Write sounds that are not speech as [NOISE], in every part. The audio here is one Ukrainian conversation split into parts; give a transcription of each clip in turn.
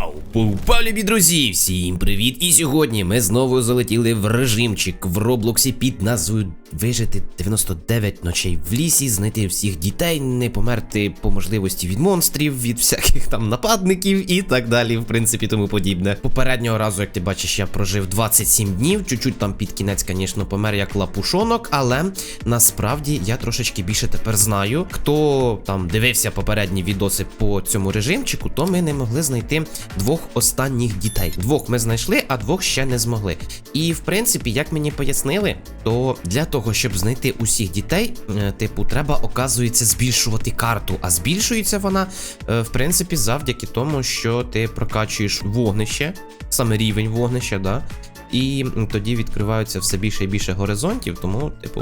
Йоу, пупа, любі друзі, всім привіт! І сьогодні ми знову залетіли в режимчик в Роблоксі під назвою Вижити 99 ночей в лісі, знайти всіх дітей, не померти по можливості від монстрів, від всяких там нападників і так далі, в принципі, тому подібне. Попереднього разу, як ти бачиш, я прожив 27 днів, чуть-чуть там під кінець, звісно, помер як лапушонок, але насправді я трошечки більше тепер знаю. Хто там дивився попередні відоси по цьому режимчику, то ми не могли знайти двох останніх дітей. Двох ми знайшли, а двох ще не змогли. І в принципі, як мені пояснили, то для того, щоб знайти усіх дітей, е, типу, треба, оказується, збільшувати карту. А збільшується вона, е, в принципі, завдяки тому, що ти прокачуєш вогнище, саме рівень вогнища, да. І тоді відкриваються все більше і більше горизонтів, тому, типу,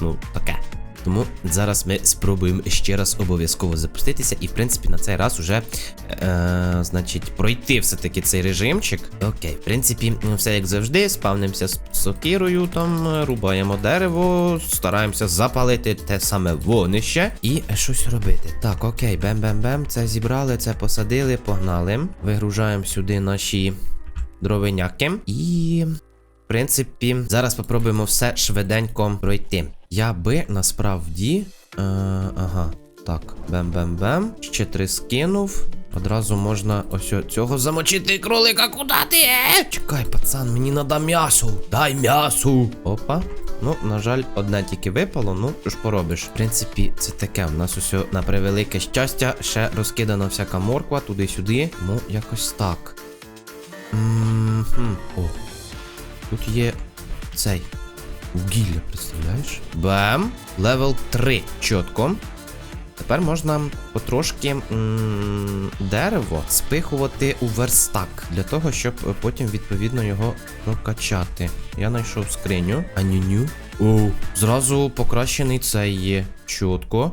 ну, таке. Тому зараз ми спробуємо ще раз обов'язково запуститися, і в принципі на цей раз уже, е, значить, пройти все-таки цей режимчик. Окей, в принципі, все як завжди, спавнимося з сокирою, там рубаємо дерево, стараємося запалити те саме вогнище і щось робити. Так, окей, бем-бем-бем, це зібрали, це посадили, погнали. Вигружаємо сюди наші дровиняки і. В принципі, зараз попробуємо все швиденько пройти. Я би насправді. Е, ага. Так, бем-бем-бем. Ще три скинув. Одразу можна ось цього замочити кролика. Куди ти? Е? Чекай, пацан, мені надо м'ясо. Дай м'ясо. Опа. Ну, на жаль, одне тільки випало, ну що ж поробиш. В принципі, це таке. У нас усе на превелике щастя, ще розкидана всяка морква туди-сюди. Ну, якось так. О, Тут є цей. Вугілля, представляєш? Бем. Левел 3. Чітко. Тепер можна потрошки м, дерево спихувати у верстак для того, щоб е, потім відповідно його прокачати. Я знайшов скриню. Анюню. О, зразу покращений цей є. Чітко.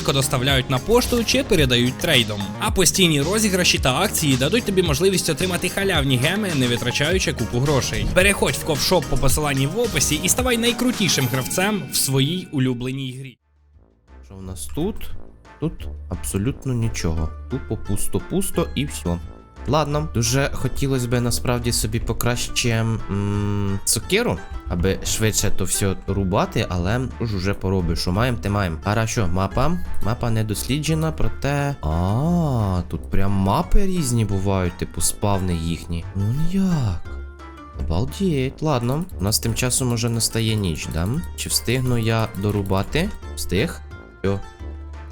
доставляють на пошту чи передають трейдом. А постійні розіграші та акції дадуть тобі можливість отримати халявні геми, не витрачаючи купу грошей. Переходь в ковшоп по посиланні в описі і ставай найкрутішим гравцем в своїй улюбленій грі. Що в нас тут? Тут абсолютно нічого. Тупо пусто-пусто і все. Ладно, дуже хотілося б насправді собі покраще м- сокиру, аби швидше то все рубати, але ж уже поробиш, що маємо, те маємо. Хорошо, мапа. Мапа не досліджена, проте. А, тут прям мапи різні бувають, типу спавни їхні. Ну як? Обалдеть, ладно. У нас тим часом уже настає ніч, да? Чи встигну я дорубати? Встиг? Все.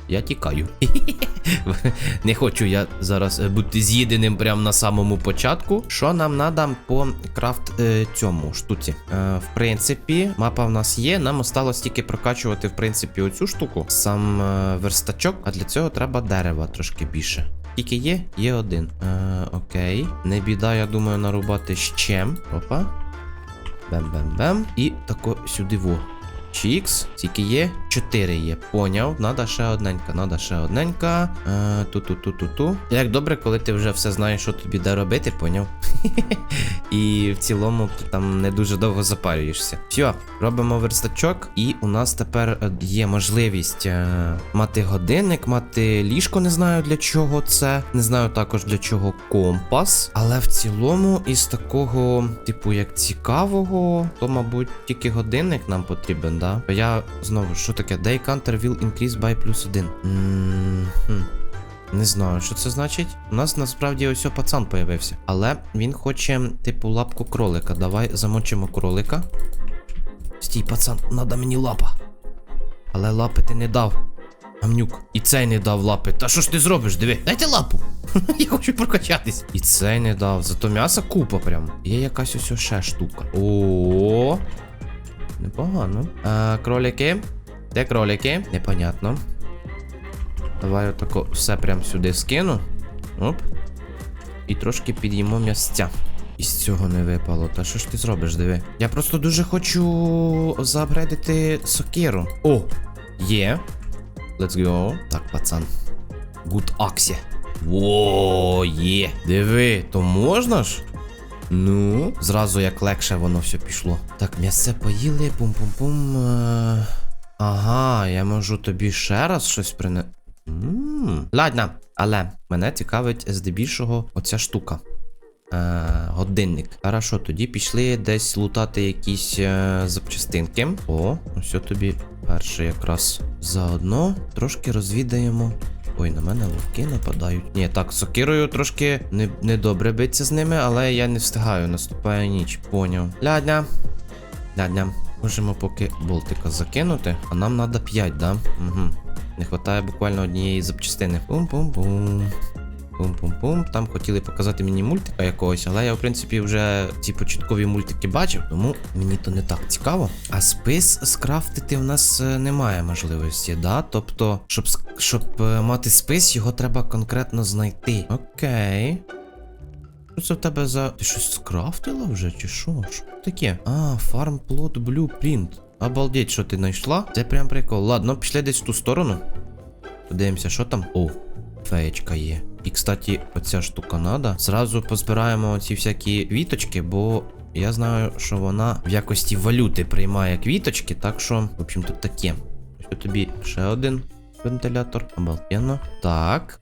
Я тікаю. [LAUGHS] Не хочу я зараз е, бути з'їденим прямо на самому початку. Що нам треба по крафт е, цьому штуці? Е, в принципі, мапа в нас є. Нам осталось тільки прокачувати, в принципі, оцю штуку, сам е, верстачок, а для цього треба дерева трошки більше. Тільки є, є один. Е, окей. Не біда, я думаю, нарубати ще. Опа. Бем-бем-бем. І тако сюди во. Чікс, тільки є 4 є. Поняв, надо ще одненька, надо ще одненька. Е, Ту-ту-ту-ту-ту. Як добре, коли ти вже все знаєш, що тобі де робити, поняв? [LAUGHS] І в цілому ти там не дуже довго запарюєшся. Все, робимо верстачок, і у нас тепер е, є можливість е, мати годинник, мати ліжко, не знаю для чого це. Не знаю також для чого компас. Але в цілому, із такого, типу, як цікавого, то, мабуть, тільки годинник нам потрібен, да? То я знову, що таке? Day counter will increase by плюс один. Не знаю, що це значить. У нас насправді ось о пацан появився. Але він хоче, типу, лапку кролика. Давай замочимо кролика. Стій, пацан, надо мені лапа. Але лапи ти не дав. Гамнюк. І цей не дав лапи. Та що ж ти зробиш? Диви. Дайте лапу. [LAUGHS] Я хочу прокачатись. І цей не дав. Зато м'яса купа прям. Є якась ось ще штука. О. Непогано. А, кролики. Де кролики? Непонятно. Давай отако все прям сюди скину. Оп. і трошки під'їмо м'ясця. Із цього не випало. Та що ж ти зробиш, диви? Я просто дуже хочу заапгрейдити сокиру. О! Є. Let's go. Так, пацан. Good Axie. Во, є. Диви, то можна ж? Ну, зразу як легше воно все пішло. Так, м'ясце поїли, пум-пум-пум. Е, Ага, я можу тобі ще раз щось прине. Ладно, але мене цікавить здебільшого оця штука. Е, годинник. Хорошо, тоді пішли десь лутати якісь е, запчастинки. О, ось тобі перше якраз заодно. Трошки розвідаємо. Ой, на мене луки нападають. Ні, так, сокирою трошки не, недобре биться з ними, але я не встигаю. Наступає ніч. Поняв. Лядня. Лядня. Можемо поки болтика закинути, а нам треба 5, да? Угу. Не вистачає буквально однієї запчастини. Пум-пум-пум. Пум-пум-пум. Там хотіли показати мені мультика якогось, але я, в принципі, вже ці початкові мультики бачив, тому мені то не так цікаво. А спис скрафтити в нас е, немає можливості, да? Тобто, щоб, щоб е, мати спис, його треба конкретно знайти. Окей. Що це в тебе за. Ти щось скрафтила вже, чи що? Що таке? А, фармплот Blueprint. Обалдеть, що ти знайшла? Це прям прикол. Ладно, пішли десь в ту сторону. Подивимося, що там. О, феєчка є. І, кстати, оця штука надо. Зразу позбираємо ці всякі віточки, бо я знаю, що вона в якості валюти приймає квіточки, так що, в общем, тут таке. Ось тобі ще один вентилятор. Обалденно. Так.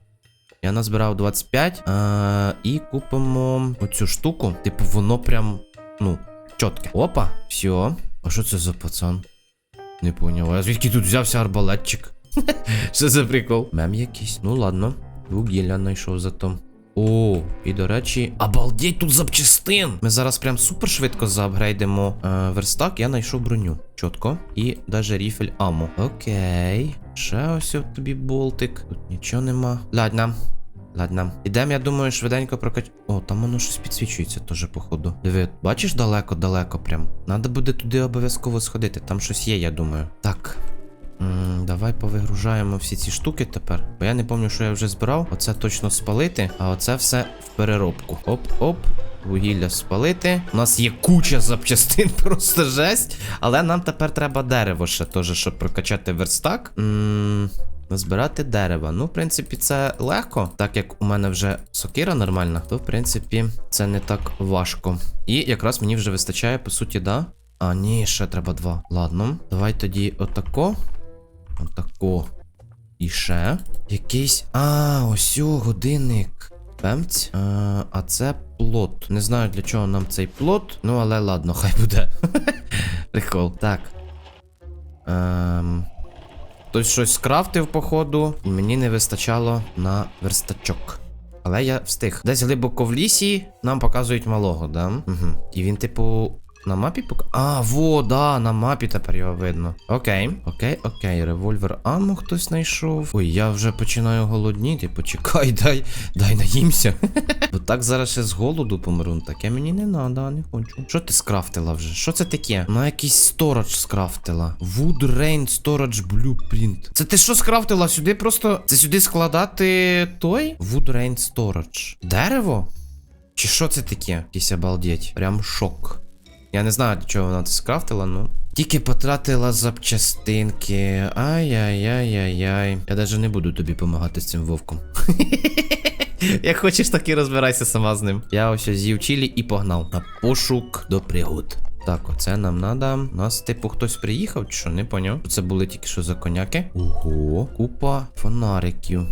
Я назбирав 25. А, і купимо оцю штуку. Типу, воно прям, ну, чітке. Опа, все. А що це за пацан? Не поняв. А звідки тут взявся арбалетчик? [LAUGHS] Що за прикол? Мем якийсь. Ну ладно. Вугілля знайшов зато. О, і до речі, обалдеть тут запчастин! Ми зараз прям супер швидко заапгрейдимо е, верстак. Я знайшов броню. Чітко. І даже ріфель амо. Окей. Ще ось от тобі болтик. Тут нічого нема. Ладно. Ладно. Ідемо, я думаю, швиденько прокач. О, там воно щось підсвічується теж, походу. Диви, бачиш далеко-далеко прям. Надо буде туди обов'язково сходити. Там щось є, я думаю. Так. Давай повигружаємо всі ці штуки тепер. Бо я не пам'ятаю, що я вже збирав. Оце точно спалити, а оце все в переробку. Оп-оп. Вугілля спалити. У нас є куча запчастин, [LAUGHS] просто жесть. Але нам тепер треба дерево ще теж, щоб прокачати верстак. М, Збирати дерево. Ну, в принципі, це легко, так як у мене вже сокира нормальна, то в принципі це не так важко. І якраз мені вже вистачає, по суті, да. А, ні, ще треба два. Ладно, давай тоді отако. Отако. І ще. Якийсь. А, ось о, годинник. Пемць. А, а це плот. Не знаю для чого нам цей плот. Ну, але ладно, хай буде. [LAUGHS] Прикол. Так. Ем. Хтось щось скрафтив, походу, і мені не вистачало на верстачок. Але я встиг. Десь глибоко в лісі нам показують малого, да? Угу. І він, типу, на мапі пок... А, во, да, на мапі тепер його видно. Окей, окей, окей. Револьвер Аммо хтось знайшов. Ой, я вже починаю голодніти. Почекай, [LAUGHS] дай, дай наїмся. [LAUGHS] Бо так зараз ще з голоду помру. Таке мені не надо, не хочу. Що ти скрафтила вже? Що це таке? Вона якийсь сторож скрафтила. Wood Rain Storage Blueprint. Це ти що скрафтила? Сюди просто. Це сюди складати той? Wood Rain Storage. Дерево? Чи що це таке? Якийсь обалдеть. Прям шок. Я не знаю, чого вона це скрафтила, ну. Тільки потратила запчастинки. Ай-яй-яй-яй-яй. Я навіть не буду тобі допомагати з цим вовком. [LAUGHS] Як хочеш, так і розбирайся сама з ним. Я ось з'їв чилі і погнав на пошук до пригод. Так, оце нам надо. У нас, типу, хтось приїхав, чи що, не поняв. Це були тільки що за коняки. Ого, купа фонариків.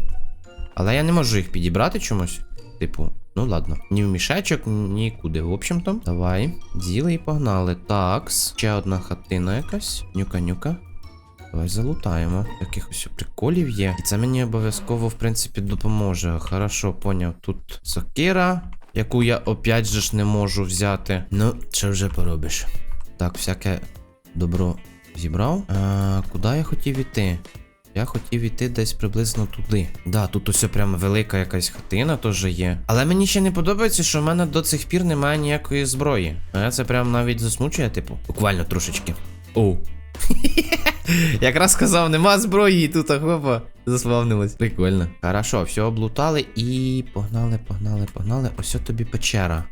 Але я не можу їх підібрати чомусь. Типу, ну ладно. Ні в мішечок, нікуди. В общем-то. Давай. З'їли і погнали. Такс. Ще одна хатина якась. Нюка-нюка. Давай залутаємо. Якихось приколів є. І це мені обов'язково, в принципі, допоможе. Хорошо, поняв. Тут сокира, яку я опять же ж не можу взяти. Ну, що вже поробиш? Так, всяке добро зібрав. А, куди я хотів іти? Я хотів іти десь приблизно туди. Да, тут усе прям велика якась хатина теж є. Але мені ще не подобається, що в мене до цих пір немає ніякої зброї. А це прям навіть засмучує, типу. Буквально трошечки. Оу. [LAUGHS] Якраз сказав, нема зброї, і тут хопа. Заспавнилось. Прикольно. Хорошо, все облутали і погнали, погнали, погнали. Ось тобі печера.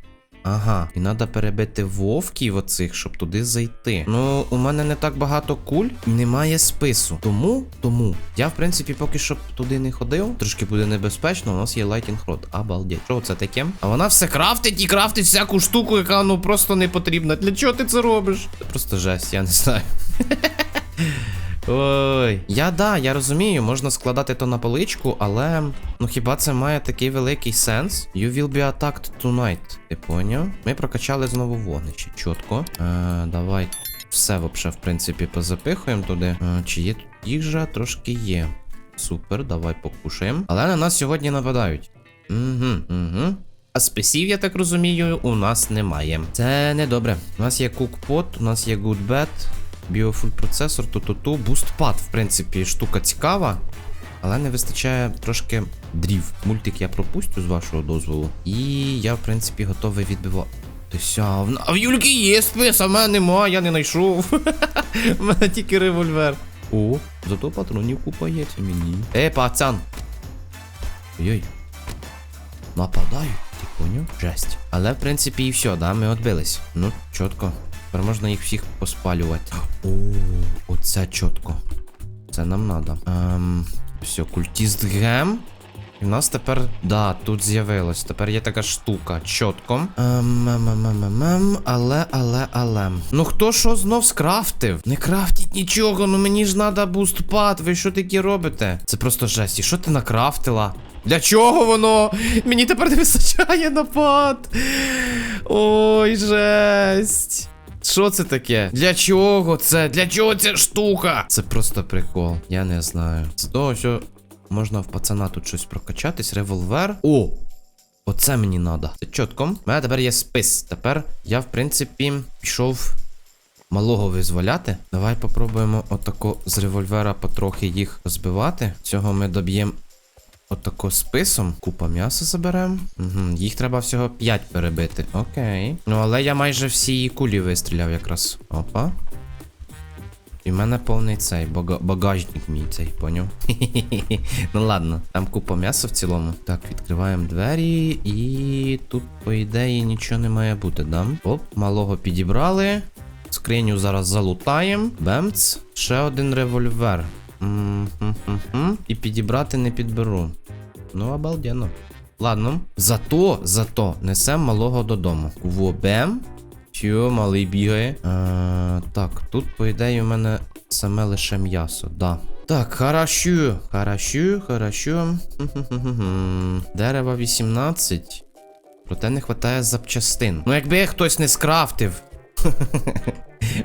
Ага, і треба перебити вовків оцих, щоб туди зайти. Ну, у мене не так багато куль, і немає спису. Тому, тому, я, в принципі, поки що туди не ходив. Трошки буде небезпечно, у нас є лайтінг род. Обалдеть. Що це таке? А вона все крафтить і крафтить всяку штуку, яка ну просто не потрібна. Для чого ти це робиш? Це просто жесть, я не знаю. [LAUGHS] Ой. Я да, я розумію, можна складати то на поличку, але ну хіба це має такий великий сенс? You will be attacked tonight. Ти поняв? Ми прокачали знову вогнище. Чітко. Е, давай все вообще, в принципі, позапихуємо туди. Е, чи є тут їжа? Трошки є. Супер, давай покушаємо. Але на нас сьогодні нападають. Угу, угу. А списів, я так розумію, у нас немає. Це не добре. У нас є кукпот, у нас є good Біофуд процесор, ту-ту-ту. Бустпад, в принципі, штука цікава. Але не вистачає трошки дрів. Мультик я пропустю з вашого дозволу. І я, в принципі, готовий відбиватися. А в Юльки є спис, а в мене нема, я не знайшов. [LAUGHS] У мене тільки револьвер. О, зато патронів купа є мені. Ей, пацан! Ой-ой. Нападають, ти поняв? Жесть. Але в принципі і все, да, ми відбились. Ну, чітко. Тепер можна їх всіх поспалювати. О, оце чітко. Це нам надо. Ем, все, культіст гем. І в нас тепер, да, тут з'явилось. Тепер є така штука. Чітко. Ем, ем, ем, ем, але, але, але. Ну хто що знов скрафтив? Не крафтіть нічого, ну мені ж надо бустпад. Ви що такі робите? Це просто жесть. І що ти накрафтила? Для чого воно? Мені тепер не вистачає напад. Ой, жесть. Що це таке? Для чого це? Для чого ця штука? Це просто прикол. Я не знаю. З того, що можна в пацана тут щось прокачатись, револьвер. О! Оце мені надо. Це чітко. У мене тепер є спис. Тепер я, в принципі, пішов малого визволяти. Давай попробуємо отако з револьвера потрохи їх розбивати. Цього ми доб'ємо Отако списом. Купа м'яса заберемо. Угу. Їх треба всього 5 перебити. Окей. Ну, але я майже всі кулі вистріляв якраз. Опа. І в мене повний цей бага- багажник мій цей, поняв? [LAUGHS] ну ладно, там купа м'яса в цілому. Так, відкриваємо двері, і тут, по ідеї, нічого не має бути, да? Оп, малого підібрали. Скриню зараз залутаємо. Бемц. Ще один револьвер. М-м-м-м. І підібрати не підберу. Ну, обалденно. Ладно. Зато, зато несем малого додому. Вобем. Чо, малий бігає. А, так, тут, по ідеї, у мене саме лише м'ясо, да. Так, хорошо, хорошо, хорошо. Дерева 18. Проте не вистачає запчастин. Ну, якби я хтось не скрафтив.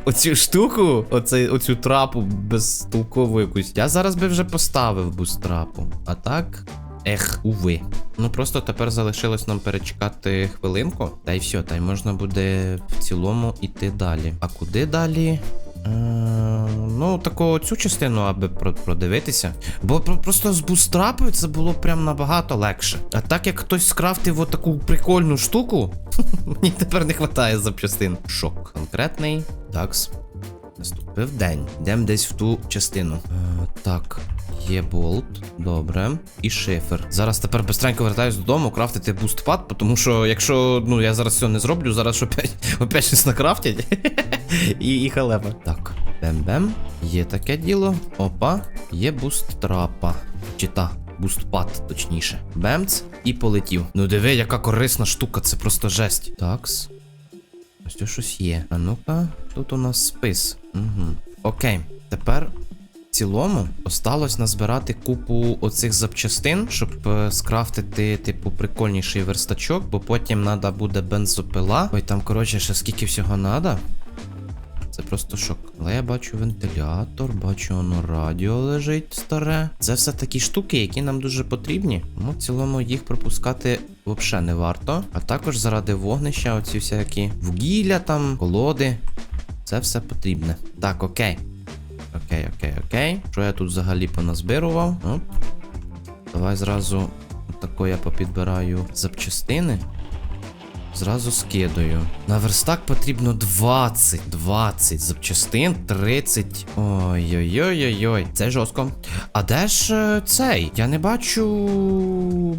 Оцю штуку, оце, оцю трапу безтолкову якусь. Я зараз би вже поставив бустрапу. А так. Ех, уви. Ну просто тепер залишилось нам перечекати хвилинку. Та й все, та й можна буде в цілому іти далі. А куди далі? Е, ну, таку цю частину, аби продивитися. Бо просто з бустрапою це було прям набагато легше. А так як хтось скрафтив отаку прикольну штуку, [LAUGHS] мені тепер не вистачає запчастин. Шок. Конкретний. Такс. Наступив день. Йдемо десь в ту частину. Е, так. Є болт, добре. І шифер. Зараз тепер бистренько вертаюсь додому, крафтити бустпад, тому що якщо ну я зараз цього не зроблю, зараз опять [LAUGHS] щось накрафтять. [LAUGHS] [LAUGHS] і, і халепа. Так, бем-бем. Є таке діло. Опа, є буст трапа. Чи та. Бустпад, точніше. Бемц і полетів. Ну диви, яка корисна штука, це просто жесть. Такс. Ось тут щось є. А ну-ка, тут у нас спис. Угу. Окей, тепер в цілому осталось назбирати купу оцих запчастин, щоб е, скрафтити, типу, прикольніший верстачок, бо потім треба буде бензопила. Ой, там, коротше, ще скільки всього треба. Це просто шок. Але я бачу вентилятор, бачу воно радіо лежить старе. Це все такі штуки, які нам дуже потрібні. Тому в цілому їх пропускати взагалі не варто. А також заради вогнища, оці всякі вугілля там, колоди. Це все потрібне. Так, окей. Окей, окей, окей. Що я тут взагалі поназбирував? Оп. Давай зразу отако я попідбираю запчастини. Зразу скидаю. На верстак потрібно 20. 20 запчастин, 30. Ой-ой-ой-ой-ой. Це жорстко. А де ж е, цей? Я не бачу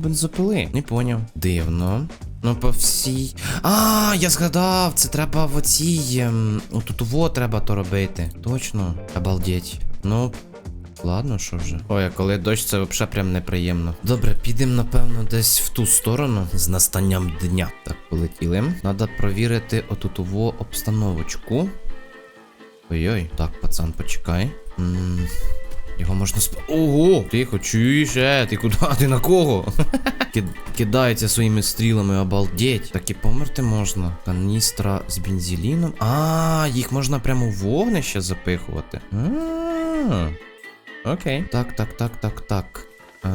бензопили. Не поняв. Дивно. Ну, по всій. А, я згадав, це треба в оцій. Ем, отут во треба то робити. Точно. Обалдеть. Ну, Ладно, що вже. Ой, а коли дощ, це взагалі прям неприємно. Добре, підемо, напевно, десь в ту сторону з настанням дня. Так, полетіли. Надо провірити отутову обстановочку. Ой-ой, так, пацан, почекай. м його можна сп... Ого! Тихо, чуєш, е, ти куди? [LAUGHS] Ти на кого? [LAUGHS] Кид... Кидається своїми стрілами, обалдеть. Так і померти можна. Каністра з бензеліном. А, їх можна прямо в вогнище запихувати. А. Окей. Так, так, так, так, так. А,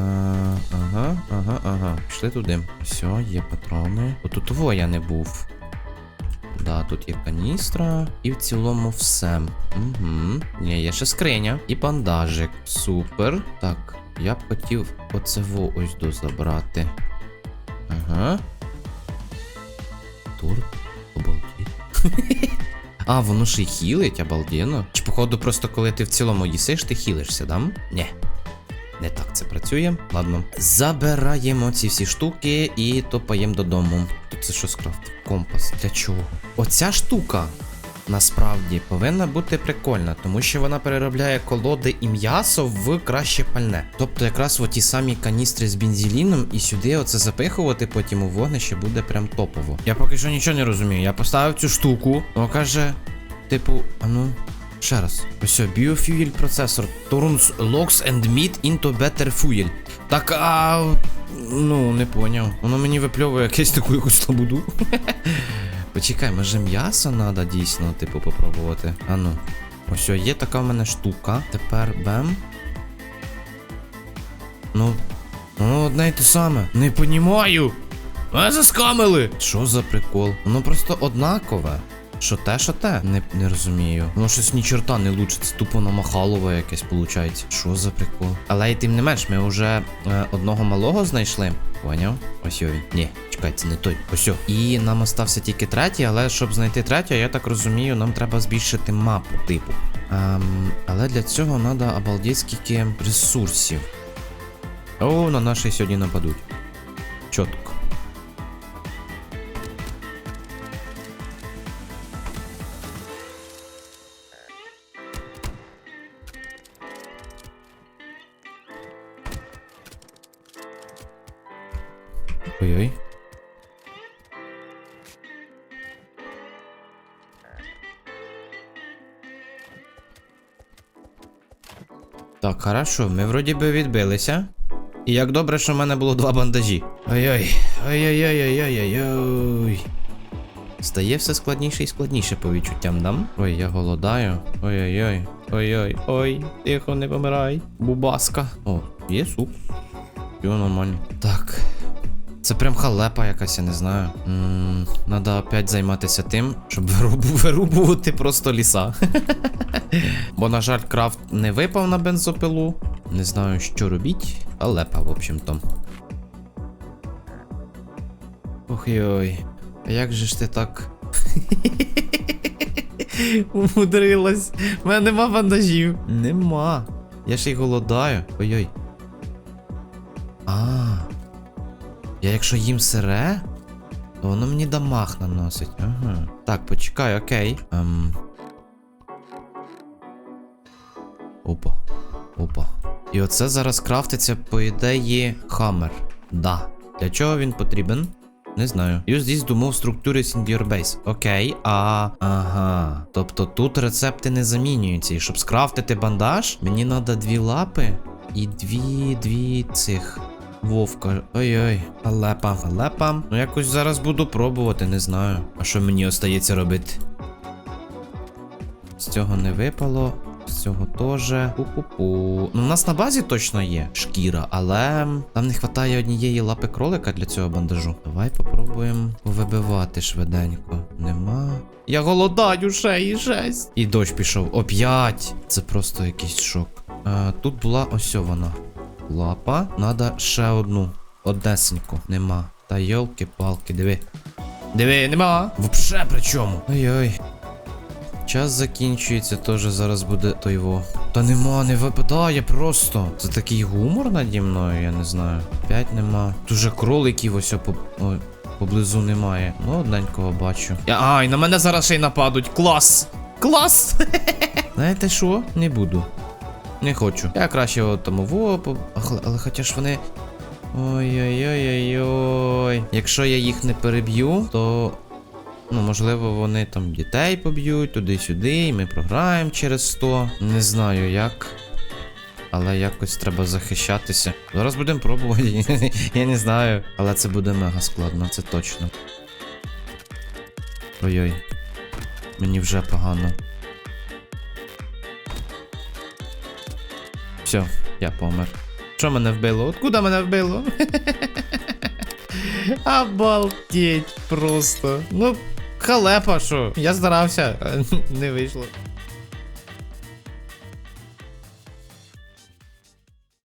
ага, ага, ага. Пішли туди. Все, є патрони. Отут во я не був. Да, тут є каністра. І в цілому все. Угу. Ні, є ще скриня. І бандажик. Супер. Так, я б хотів оце ось до забрати. Ага. А, воно ж і хілить, обалденно. Чи походу просто коли ти в цілому їсиш, ти хілишся, да? Ні. Не так це працює. Ладно. Забираємо ці всі штуки і топаємо додому. Тут це що скрафт? Компас. Для чого? Оця штука. Насправді повинна бути прикольна, тому що вона переробляє колоди і м'ясо в краще пальне. Тобто, якраз в ті самі каністри з бензеліном, і сюди оце запихувати потім у вогнище буде прям топово. Я поки що нічого не розумію. Я поставив цю штуку, воно каже, типу, а ну. Ще раз. Ось, Biofuel процесор. Turns locks and meat into better fuel. Так, а. Ну, не поняв. Воно мені випльовує якесь таку якусь лабуду. [LAUGHS] Почекай, може м'ясо треба дійсно, типу, попробувати. А ну. Ось, є така в мене штука. Тепер бем. Ну. Ну, одне й те саме. Не понімаю. А заскамили! Що за прикол? Воно просто однакове. Що те, що те? Не, не розумію. Воно щось ні чорта не лучиться, тупо намахалове якесь виходить. Що за прикол? Але й тим не менш, ми вже е, одного малого знайшли. Поняв? Ось він. Ні, чекай, це не той. Ось. І нам остався тільки третій, але щоб знайти третього, я так розумію, нам треба збільшити мапу, типу. Ем, але для цього треба обалдеть скільки ресурсів. О, на наші сьогодні нападуть. Чотко. Ой-ой. Так, хорошо, ми вроді би відбилися. І як добре, що в мене було два бандажі. Ой-ой, ой-ой-ой-ой-ой-ой. Стає все складніше і складніше по відчуттям, дам? Ой, я голодаю. Ой-ой-ой. Ой-ой. Ой, тихо, не помирай. Бубаска. О, є суп. Все нормально. Так. Це прям халепа якась, я не знаю. м надо опять займатися тим, щоб вирубу, вирубувати просто ліса. [LAUGHS] Бо, на жаль, крафт не випав на бензопилу. Не знаю, що робіть. Халепа, в общем-то. Ох йой. А як же ж ти так? [LAUGHS] Умудрилась. У мене нема бандажів. Нема. Я ще й голодаю. Ой-ой. А. Я якщо їм сире, то воно мені дамаг наносить. Ага. Так, почекай, окей. Ем. Опа. Опа. І оце зараз крафтиться, по ідеї, хаммер. Да. Для чого він потрібен? Не знаю. Use this to move structures in base. Окей, а. Ага. Тобто тут рецепти не замінюються. І щоб скрафтити бандаж, мені треба дві лапи і дві дві цих. Вовка. Ой-ой, халепа, халепа. Ну якось зараз буду пробувати, не знаю. А що мені остається робити? З цього не випало. З цього теж. Ну, у нас на базі точно є шкіра, але нам не вистачає однієї лапи кролика для цього бандажу. Давай попробуємо повибивати швиденько. Нема. Я голодаю ще і шесть. І дощ пішов. Оп'ять. Це просто якийсь шок. А, тут була ось вона. Лапа. Надо ще одну. Однесеньку. Нема. Та йолки-палки, диви. Диви, нема. Вообще при чому? Ой-ой. Час закінчується, теж зараз буде той во. Та нема, не випадає просто. Це такий гумор наді мною, я не знаю. П'ять нема. Дуже кроликів ось по. Ой, поблизу немає. Ну, одненького бачу. Я, а, і на мене зараз ще й нападуть. Клас! Клас! [LAUGHS] Знаєте що? Не буду. Не хочу. Я краще от тому але, але хоча ж вони. Ой-ой-ой-ой-ой. Якщо я їх не переб'ю, то. Ну, можливо, вони там дітей поб'ють туди-сюди, і ми програємо через 100. Не знаю як. Але якось треба захищатися. Зараз будемо пробувати. [LAUGHS] Я не знаю. Але це буде мега складно, це точно. Ой-ой. Мені вже погано. Все, я помер. Що мене вбило? Откуда мене вбило? [LAUGHS] Обалдеть просто. Ну, халепа, що. Я старався, [LAUGHS] не вийшло.